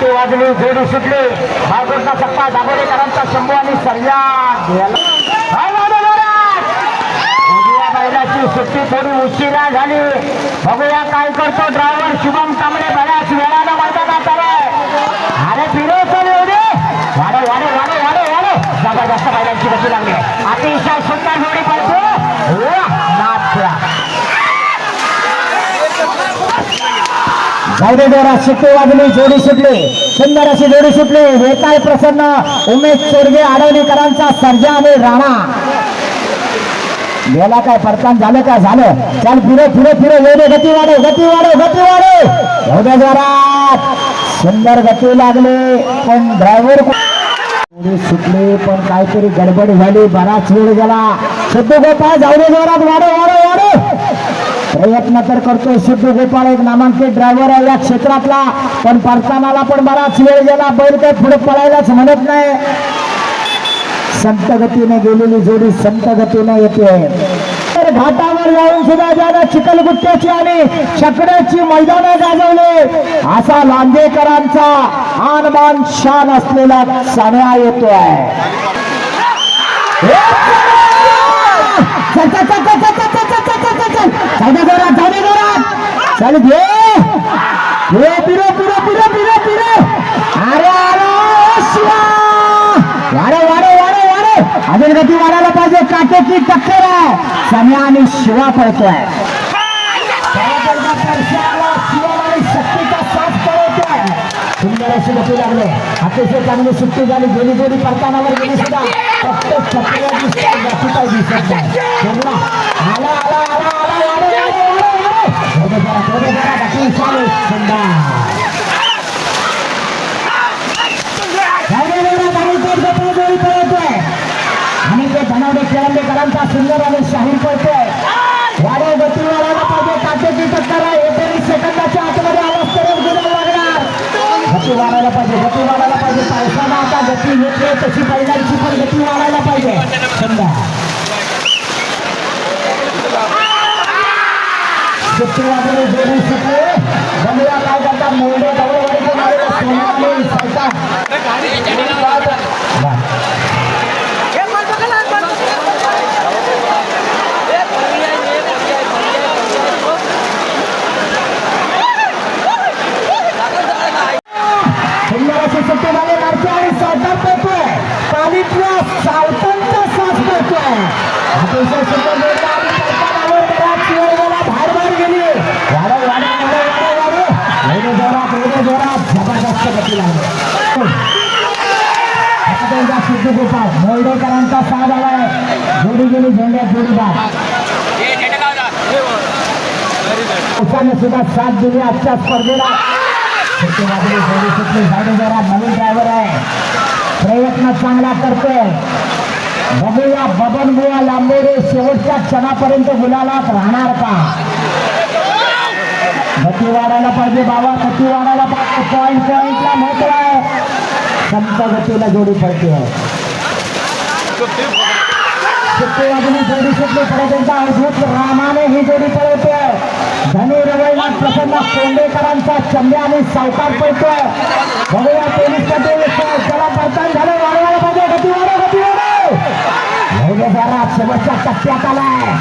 ते वाजली जोडी सुटले. भागवतचा सप्पा दाभोळेकरांचा शंभू आणि सर्जा उजव्या बैलाची सुट्टी थोडी उशिरा झाली. बघूया काय करतो? ड्रायव्हर शुभम कांबळे बऱ्याच वेळानं मैदानात आलाय अरे फिरव चल एवढे. दे वाढव वाढव वाढव वाढव. जबरदस्त बैलांची गती लागली. अतिशय सुंदर जोडी पडतो जाऊदे जोरा शिट्टी वाजली जोडी सुटली. सुंदर अशी जोडी सुटली. वेताळ प्रसन्न? उमेश चोरगे आडवणीकरांचा सर्जा आणि राणा. गेला काय परतान झालं काय झालं. चल फिरो फिरो फिरो. एवढे गती वाढो गती वाढो गती वाढव. एवढ्या जोरात. सुंदर गती लागले. पण ड्रायव्हर सुटले पण काहीतरी गडबड झाली. बराच वेळ गेला. सिद्धू गोपाळ जाऊ दे जोरात. वाढो वाढव वाढव. प्रयत्न तर करतोय. सिद्धू गोपाळ एक नामांकित ड्रायव्हर आहे या क्षेत्रातला. पण परतानाला पण बराच वेळ गेला. बैल काही पुढे पळायलाच म्हणत नाही. संत गतीने गेलेली जोडी संत गतीने येते. तर घाटावर जाऊन सुद्धा ज्यानं चिखलगुट्ट्याची आणि छकड्याची मैदानं गाजवले. असा लांजेकरांचा आनमान शान असलेला सान्या येतोय. चल घे घे पिरो पिरो पिरो पिरो पिरो अरे अरे शिवा. वाढव वाढव वाढव वाढव. अजून गती वाढायला पाहिजे. काटेची टक्कर आहे. सम्या आणि शिवा पळतोय. सुंदर अशी गती लागले. अतिशय चांगली सुट्टी झाली. गेली जोडी परतानावर गेली सुद्धा. फक्त दिसत नाही. आला. जोडी पळवतोय. आणि ते धनावडे खेळंडेकरांचा सुंदर आणि शाहीर करतोय वाढव गती वाढायला पाहिजे काटेची टक्कर आहे. एकोणीस सेकंदाच्या आतमध्ये आवाज तरच गुन्हा लागणार. गती वाढायला पाहिजे गती वाढायला पाहिजे. पावसानं आता गती येते तशी बैलांची पण गती वाढायला पाहिजे. समजा गती गोपाळ मोर्डेकरांचा साथ आलाय. जोडी गेली झेंड्यात जोडीदार उसाने सुद्धा साथ दिली आजच्या स्पर्धेला. सुट्टी जरा नवीन ड्रायव्हर आहे प्रयत्न चांगला करतोय बघूया बबन बुवा लांबोरे शेवटच्या क्षणापर्यंत गुलालात राहणार का? गती वाढायला पाहिजे बाबा गती वाढायला पाहिजे. पॉईंट पॉईंटला महत्व आहे. संत गतीला जोडी पडते. वाजली जोडी सुटली एकदा अद्भुत रामाने ही जोडी पळवतोय धनु रवैनाथ प्रसन्न कोंडेकरांचा चंद्या आणि सावकार पळतोय. बघूया पोलीस शहरात समस्या टप्प्यात आलाय